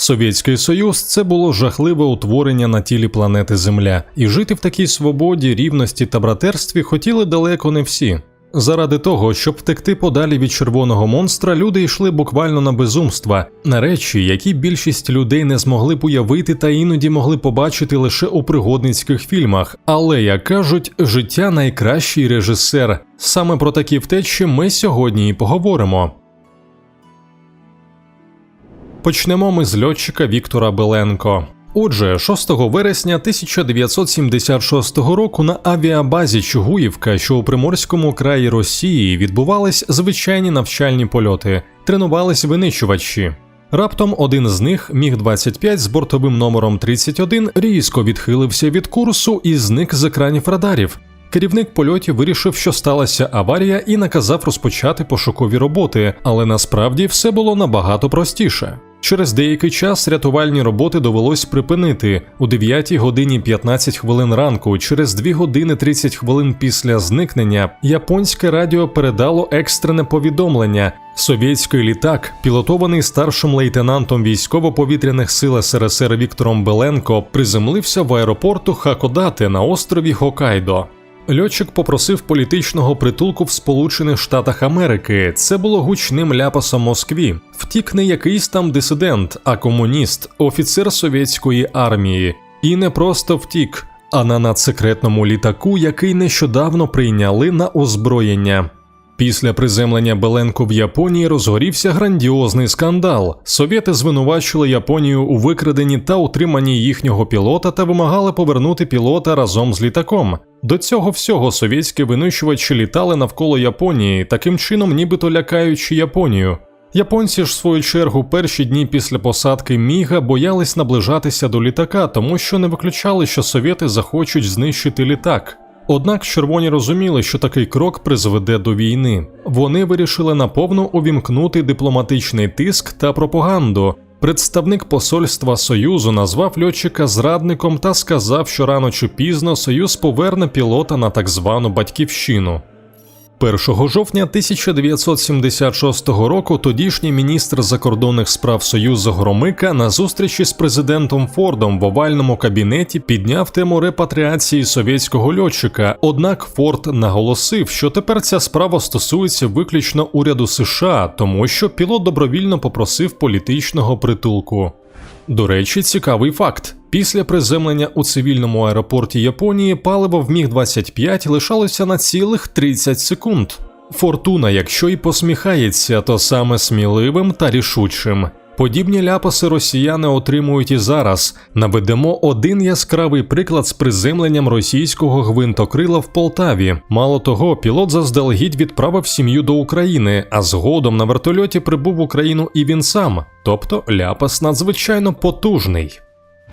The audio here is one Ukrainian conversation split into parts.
Совєтський Союз це було жахливе утворення на тілі планети Земля, і жити в такій свободі, рівності та братерстві хотіли далеко не всі. Заради того, щоб втекти подалі від червоного монстра, люди йшли буквально на безумства, на речі, які більшість людей не змогли б уявити та іноді могли побачити лише у пригодницьких фільмах. Але як кажуть, життя найкращий режисер. Саме про такі втечі ми сьогодні і поговоримо. Почнемо ми з льотчика Віктора Беленко. Отже, 6 вересня 1976 року на авіабазі Чугуївка, що у Приморському краї Росії, відбувались звичайні навчальні польоти, тренувались винищувачі. Раптом один з них, міг 25 з бортовим номером 31, різко відхилився від курсу і зник з екранів радарів. Керівник польотів вирішив, що сталася аварія, і наказав розпочати пошукові роботи, але насправді все було набагато простіше. Через деякий час рятувальні роботи довелось припинити у 9 годині 15 хвилин ранку. Через 2 години 30 хвилин після зникнення японське радіо передало екстрене повідомлення. Совєтський літак, пілотований старшим лейтенантом військово-повітряних сил СРСР Віктором Беленко, приземлився в аеропорту Хакодате на острові Хокайдо. Льотчик попросив політичного притулку в Сполучених Штатах Америки. Це було гучним ляпасом Москві. Втік не якийсь там дисидент, а комуніст, офіцер совєтської армії. І не просто втік, а на надсекретному літаку, який нещодавно прийняли на озброєння. Після приземлення Беленко в Японії розгорівся грандіозний скандал. Совєти звинувачили Японію у викраденні та утриманні їхнього пілота та вимагали повернути пілота разом з літаком. До цього всього совєтські винищувачі літали навколо Японії, таким чином, нібито лякаючи Японію. Японці ж, в свою чергу, перші дні після посадки Міга боялись наближатися до літака, тому що не виключали, що совєти захочуть знищити літак. Однак червоні розуміли, що такий крок призведе до війни. Вони вирішили наповну увімкнути дипломатичний тиск та пропаганду. Представник посольства Союзу назвав льотчика зрадником та сказав, що рано чи пізно Союз поверне пілота на так звану батьківщину. 1 жовтня 1976 року тодішній міністр закордонних справ Союзу Громика на зустрічі з президентом Фордом в овальному кабінеті підняв тему репатріації совєтського льотчика. Однак Форд наголосив, що тепер ця справа стосується виключно уряду США, тому що пілот добровільно попросив політичного притулку. До речі, цікавий факт: після приземлення у цивільному аеропорті Японії паливо в міг 25 лишалося на цілих 30 секунд. Фортуна, якщо й посміхається, то саме сміливим та рішучим. Подібні ляпаси росіяни отримують і зараз. Наведемо один яскравий приклад з приземленням російського гвинтокрила в Полтаві. Мало того, пілот заздалегідь відправив сім'ю до України, а згодом на вертольоті прибув в Україну і він сам. Тобто ляпас надзвичайно потужний.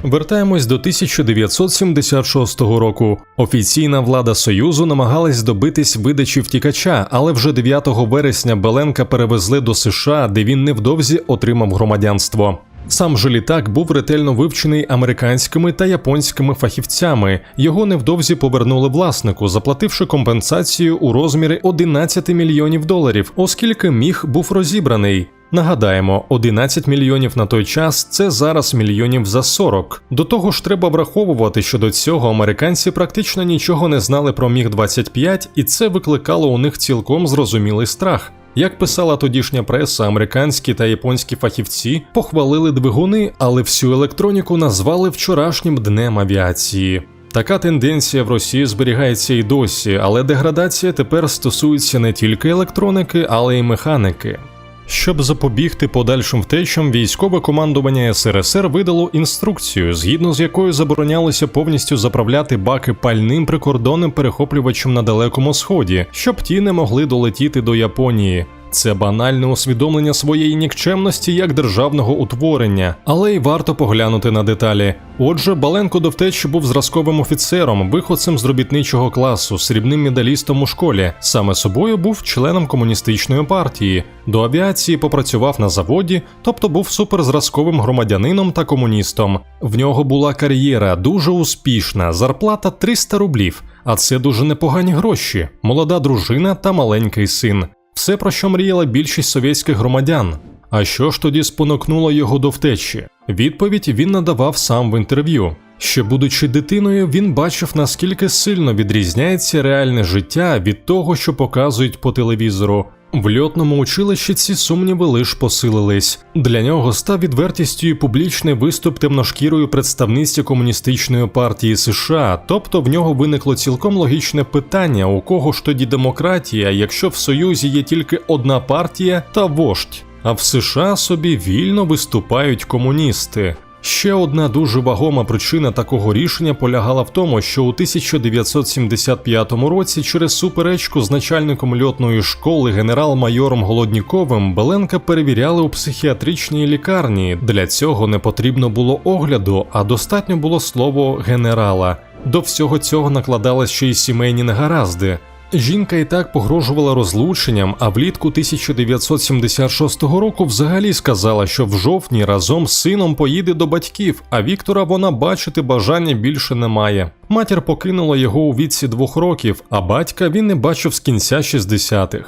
Вертаємось до 1976 року. Офіційна влада Союзу намагалась добитись видачі втікача, але вже 9 вересня Беленка перевезли до США, де він невдовзі отримав громадянство. Сам же літак був ретельно вивчений американськими та японськими фахівцями. Його невдовзі повернули власнику, заплативши компенсацію у розмірі 11 мільйонів доларів, оскільки міг був розібраний. Нагадаємо, 11 мільйонів на той час це зараз мільйонів за 40. До того ж, треба враховувати, що до цього американці практично нічого не знали про міг 25 і це викликало у них цілком зрозумілий страх. Як писала тодішня преса, американські та японські фахівці похвалили двигуни, але всю електроніку назвали вчорашнім днем авіації. Така тенденція в Росії зберігається і досі, але деградація тепер стосується не тільки електроніки, але й механіки. Щоб запобігти подальшим втечам, військове командування СРСР видало інструкцію, згідно з якою заборонялося повністю заправляти баки пальним прикордонним перехоплювачем на далекому сході, щоб ті не могли долетіти до Японії. Це банальне усвідомлення своєї нікчемності як державного утворення, але й варто поглянути на деталі. Отже, Баленко до втечі був зразковим офіцером, виходцем з робітничого класу, срібним медалістом у школі. Саме собою був членом комуністичної партії. До авіації попрацював на заводі, тобто був суперзразковим громадянином та комуністом. В нього була кар'єра дуже успішна, зарплата 300 рублів, а це дуже непогані гроші, молода дружина та маленький син. Все, про що мріяла більшість совєтських громадян. А що ж тоді спонукнуло його до втечі? Відповідь він надавав сам в інтерв'ю. Ще будучи дитиною, він бачив, наскільки сильно відрізняється реальне життя від того, що показують по телевізору. В льотному училищі ці сумніви лиш посилились. Для нього став відвертістю і публічний виступ темношкірої представниці комуністичної партії США. Тобто в нього виникло цілком логічне питання: у кого ж тоді демократія, якщо в Союзі є тільки одна партія та вождь, а в США собі вільно виступають комуністи. Ще одна дуже вагома причина такого рішення полягала в тому, що у 1975 році через суперечку з начальником льотної школи генерал-майором Голодніковим Беленка перевіряли у психіатричній лікарні. Для цього не потрібно було огляду, а достатньо було слово генерала. До всього цього накладались ще й сімейні негаразди. Жінка і так погрожувала розлученням, а влітку 1976 року взагалі сказала, що в жовтні разом з сином поїде до батьків, а Віктора вона бачити бажання більше не має. Матір покинула його у віці двох років, а батька він не бачив з кінця 60-х.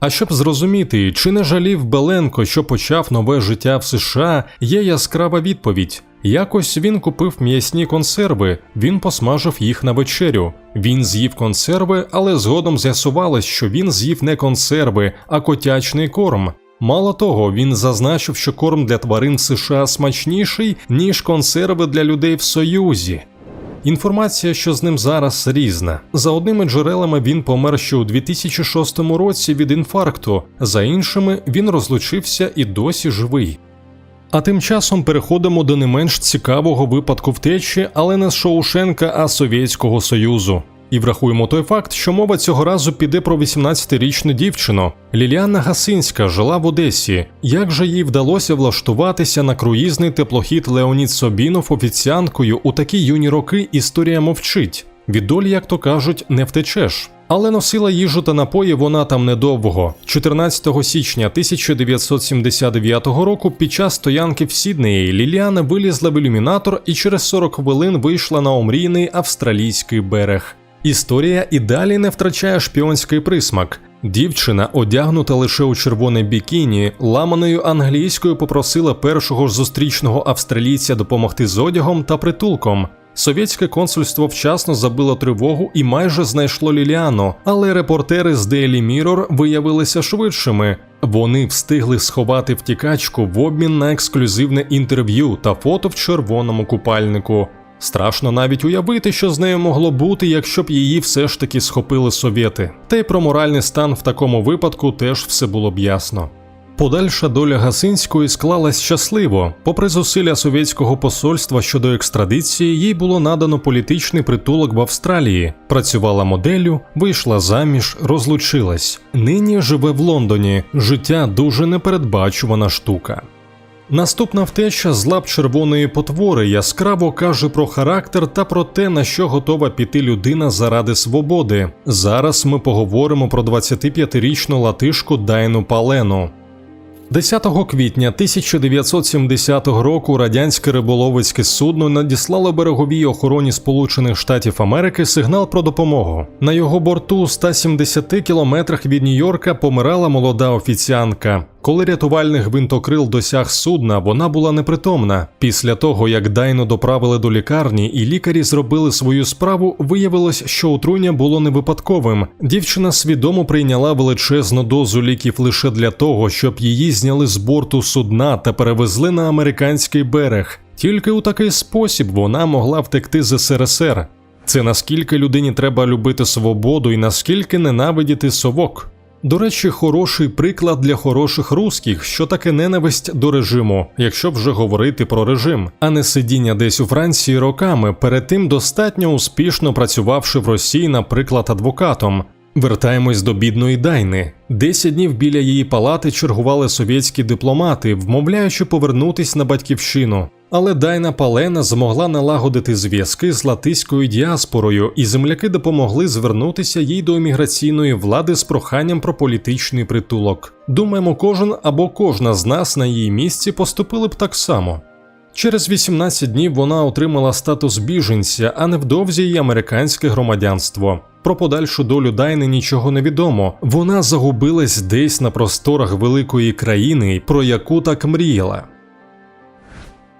А щоб зрозуміти, чи не жалів Беленко, що почав нове життя в США, є яскрава відповідь. Якось він купив м'ясні консерви, він посмажив їх на вечерю. Він з'їв консерви, але згодом з'ясувалось, що він з'їв не консерви, а котячний корм. Мало того, він зазначив, що корм для тварин США смачніший, ніж консерви для людей в Союзі. Інформація, що з ним зараз різна. За одними джерелами він помер ще у 2006 році від інфаркту, за іншими він розлучився і досі живий. А тим часом переходимо до не менш цікавого випадку втечі, але не з Шоушенка, а Совєтського Союзу. І врахуємо той факт, що мова цього разу піде про 18-річну дівчину. Ліліана Гасинська жила в Одесі. Як же їй вдалося влаштуватися на круїзний теплохід Леонід Собінов офіціанткою у такі юні роки історія мовчить. Від долі, як то кажуть, не втечеш. Але носила їжу та напої вона там недовго. 14 січня 1979 року під час стоянки в Сіднеї Ліліана вилізла в ілюмінатор і через 40 хвилин вийшла на омрійний австралійський берег. Історія і далі не втрачає шпіонський присмак. Дівчина, одягнута лише у червоне бікіні, ламаною англійською попросила першого ж зустрічного австралійця допомогти з одягом та притулком. Совєтське консульство вчасно забило тривогу і майже знайшло Ліліану, але репортери з Daily Mirror виявилися швидшими. Вони встигли сховати втікачку в обмін на ексклюзивне інтерв'ю та фото в червоному купальнику. Страшно навіть уявити, що з нею могло бути, якщо б її все ж таки схопили совєти. Та й про моральний стан в такому випадку теж все було б ясно. Подальша доля Гасинської склалась щасливо. Попри зусилля совєтського посольства щодо екстрадиції, їй було надано політичний притулок в Австралії. Працювала моделлю, вийшла заміж, розлучилась. Нині живе в Лондоні. Життя дуже непередбачувана штука. Наступна втеча з лап червоної потвори яскраво каже про характер та про те, на що готова піти людина заради свободи. Зараз ми поговоримо про 25-річну латишку Дайну Палену. 10 квітня 1970 року радянське риболовецьке судно надіслало береговій охороні Сполучених Штатів Америки сигнал про допомогу. На його борту, 170 кілометрах від Нью-Йорка, помирала молода офіціантка. Коли рятувальний гвинтокрил досяг судна, вона була непритомна. Після того, як Дайну доправили до лікарні і лікарі зробили свою справу, виявилось, що отруєння було не випадковим. Дівчина свідомо прийняла величезну дозу ліків лише для того, щоб її зняли з борту судна та перевезли на американський берег. Тільки у такий спосіб вона могла втекти з СРСР. Це наскільки людині треба любити свободу і наскільки ненавидіти совок. До речі, хороший приклад для хороших русських, що таке ненависть до режиму, якщо вже говорити про режим, а не сидіння десь у Франції роками, перед тим достатньо успішно працювавши в Росії, наприклад, адвокатом. Вертаємось до бідної Дайни. Десять днів біля її палати чергували совєтські дипломати, вмовляючи повернутись на батьківщину. Але Дайна Палена змогла налагодити зв'язки з латиською діаспорою, і земляки допомогли звернутися їй до імміграційної влади з проханням про політичний притулок. Думаємо, кожен або кожна з нас на її місці поступили б так само. Через 18 днів вона отримала статус біженця, а невдовзі й американське громадянство. Про подальшу долю Дайни нічого не відомо. Вона загубилась десь на просторах великої країни, про яку так мріяла.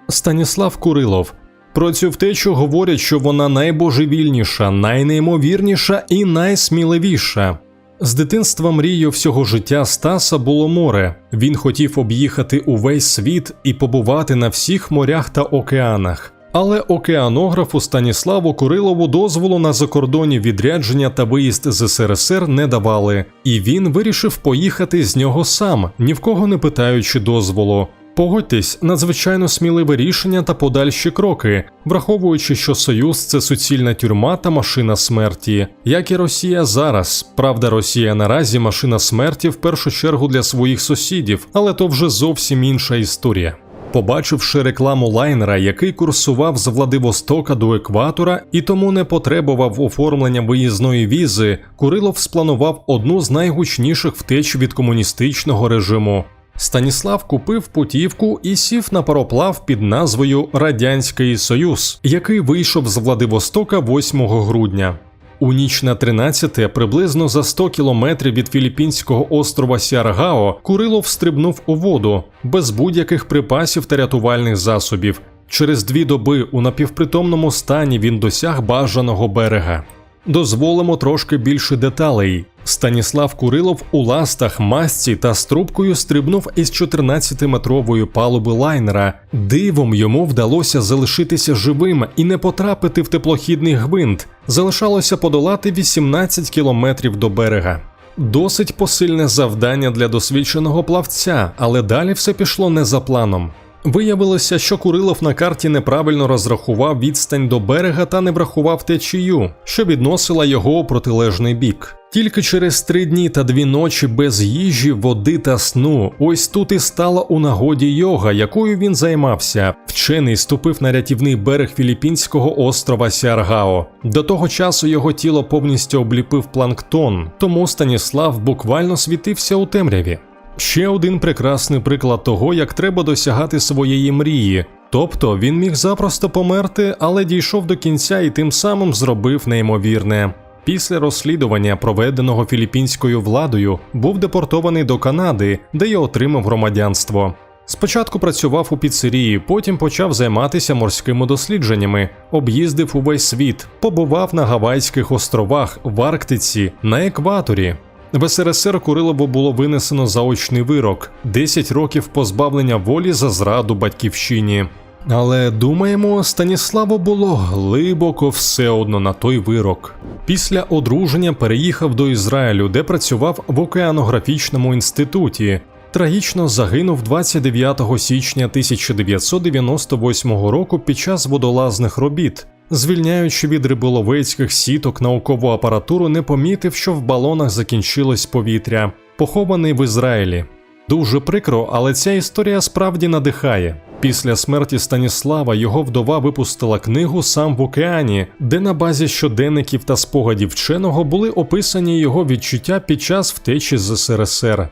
Станіслав Курилов. Про цю втечу говорять, що вона найбожевільніша, найнеймовірніша і найсміливіша. З дитинства мрією всього життя Стаса було море. Він хотів об'їхати увесь світ і побувати на всіх морях та океанах. Але океанографу Станіславу Курилову дозволу на закордонні відрядження та виїзд з СРСР не давали, і він вирішив поїхати з нього сам, ні в кого не питаючи дозволу. Погодьтесь, надзвичайно сміливе рішення та подальші кроки, враховуючи, що Союз це суцільна тюрма та машина смерті, як і Росія зараз. Правда, Росія наразі машина смерті в першу чергу для своїх сусідів, але то вже зовсім інша історія. Побачивши рекламу лайнера, який курсував з Владивостока до екватора і тому не потребував оформлення виїзної візи, Курилов спланував одну з найгучніших втеч від комуністичного режиму. Станіслав купив путівку і сів на пароплав під назвою Радянський Союз, який вийшов з Владивостока 8 грудня. У ніч на 13 приблизно за 100 кілометрів від філіппінського острова Сіаргао Курилов стрибнув у воду без будь-яких припасів та рятувальних засобів. Через дві доби у напівпритомному стані він досяг бажаного берега. Дозволимо трошки більше деталей. Станіслав Курилов у ластах, масці та з трубкою стрибнув із 14-метрової палуби лайнера. Дивом йому вдалося залишитися живим і не потрапити в теплохідний гвинт. Залишалося подолати 18 кілометрів до берега. Досить посильне завдання для досвідченого плавця, але далі все пішло не за планом. Виявилося, що Курилов на карті неправильно розрахував відстань до берега та не врахував течію, що відносила його у протилежний бік. Тільки через три дні та дві ночі без їжі, води та сну, ось тут і стала у нагоді йога, якою він займався. Вчений ступив на рятівний берег філіппінського острова Сіаргао. До того часу його тіло повністю обліпив планктон, тому Станіслав буквально світився у темряві. Ще один прекрасний приклад того, як треба досягати своєї мрії. Тобто він міг запросто померти, але дійшов до кінця і тим самим зробив неймовірне. Після розслідування, проведеного філіппінською владою, був депортований до Канади, де й отримав громадянство. Спочатку працював у піцерії, потім почав займатися морськими дослідженнями, об'їздив увесь світ, побував на Гавайських островах, в Арктиці, на екваторі. В СРСР Курилову було винесено заочний вирок 10 років позбавлення волі за зраду батьківщині. Але думаємо, Станіславу було глибоко все одно на той вирок. Після одруження переїхав до Ізраїлю, де працював в океанографічному інституті. Трагічно загинув 29 січня 1998 року під час водолазних робіт. Звільняючи від риболовецьких сіток наукову апаратуру, не помітив, що в балонах закінчилось повітря, похований в Ізраїлі. Дуже прикро, але ця історія справді надихає. Після смерті Станіслава його вдова випустила книгу Сам в океані, де на базі щоденників та спогадів вченого були описані його відчуття під час втечі з СРСР.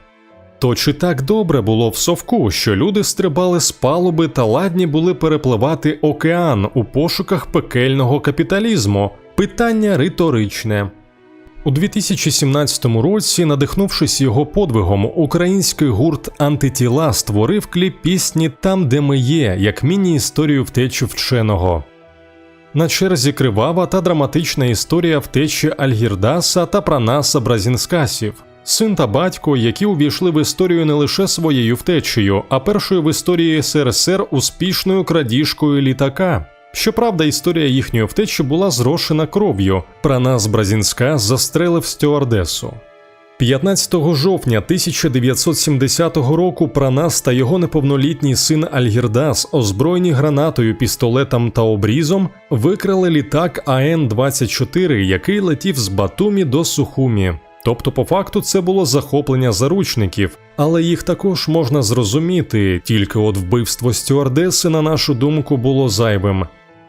То чи так добре було в совку, що люди стрибали з палуби та ладні були перепливати океан у пошуках пекельного капіталізму? Питання риторичне. У 2017 році, надихнувшись його подвигом, український гурт Антитіла створив кліп пісні Там, де ми є, як міні-історію втечі вченого. На черзі кривава та драматична історія втечі Альгірдаса та Пранаса Бразінскасів. Син та батько, які увійшли в історію не лише своєю втечею, а першою в історії СРСР успішною крадіжкою літака. Щоправда, історія їхньої втечі була зрошена кров'ю. Пранас Бразінська застрелив стюардесу. 15 жовтня 1970 року Пранас та його неповнолітній син Альгірдас, озброєні гранатою, пістолетом та обрізом, викрали літак АН-24, який летів з Батумі до Сухумі. Тобто, по факту, це було захоплення заручників, але їх також можна зрозуміти, тільки от вбивство стюардеси, на нашу думку, було зайвим.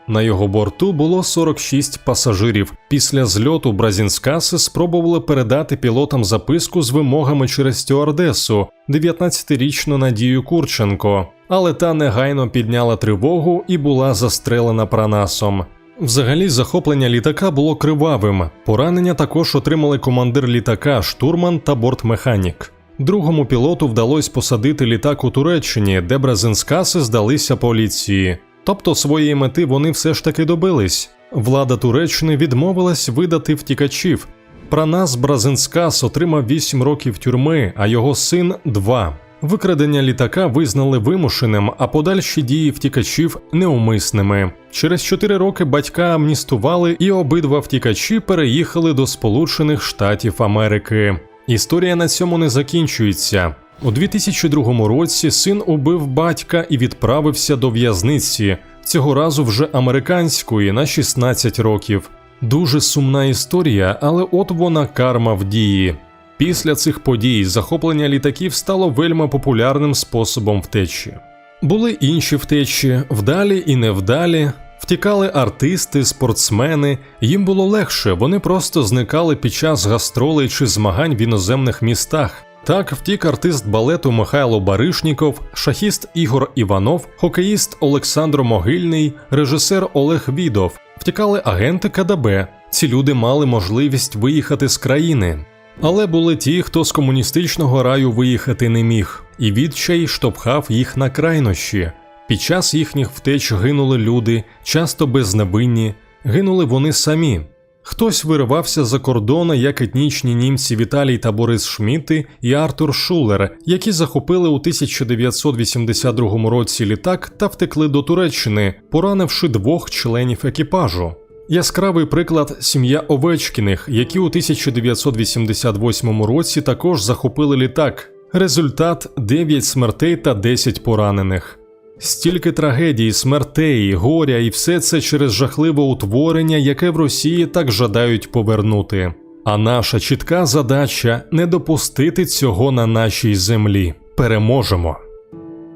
На його борту було 46 пасажирів. Після зльоту Бразінскаси спробували передати пілотам записку з вимогами через стюардесу 19-річну Надію Курченко, але та негайно підняла тривогу і була застрелена пранасом. Взагалі, захоплення літака було кривавим. Поранення також отримали командир літака, штурман та бортмеханік. Другому пілоту вдалося посадити літак у Туреччині, де бразинскаси здалися поліції. Тобто своєї мети вони все ж таки добились. Влада Туреччини відмовилась видати втікачів. Пранас Бразинскас отримав 8 років тюрми, а його син 2. Викрадення літака визнали вимушеним, а подальші дії втікачів неумисними. Через 4 роки батька амністували, і обидва втікачі переїхали до Сполучених Штатів Америки. Історія на цьому не закінчується. У 2002 році син убив батька і відправився до в'язниці, цього разу вже американської на 16 років. Дуже сумна історія, але от вона карма в дії. Після цих подій захоплення літаків стало вельми популярним способом втечі. Були інші втечі, вдалі і невдалі. Втікали артисти, спортсмени, їм було легше, вони просто зникали під час гастролей чи змагань в іноземних містах. Так втік артист балету Михайло Баришніков, шахіст Ігор Іванов, хокеїст Олександр Могильний, режисер Олег Відов, втікали агенти КДБ. Ці люди мали можливість виїхати з країни. Але були ті, хто з комуністичного раю виїхати не міг, і відчай штовхав їх на крайнощі. Під час їхніх втеч гинули люди, часто безневинні, гинули вони самі. Хтось виривався за кордони, як етнічні німці Віталій та Борис Шміти і Артур Шулер, які захопили у 1982 році літак та втекли до Туреччини, поранивши двох членів екіпажу. Яскравий приклад сім'я Овечкіних, які у 1988 році також захопили літак. Результат 9 смертей та 10 поранених. Стільки трагедій, смертей, горя і все це через жахливе утворення, яке в Росії так жадають повернути. А наша чітка задача не допустити цього на нашій землі. Переможемо.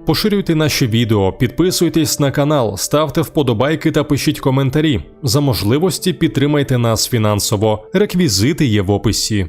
Поширюйте наші відео, підписуйтесь на канал, ставте вподобайки та пишіть коментарі. За можливості підтримайте нас фінансово. Реквізити є в описі.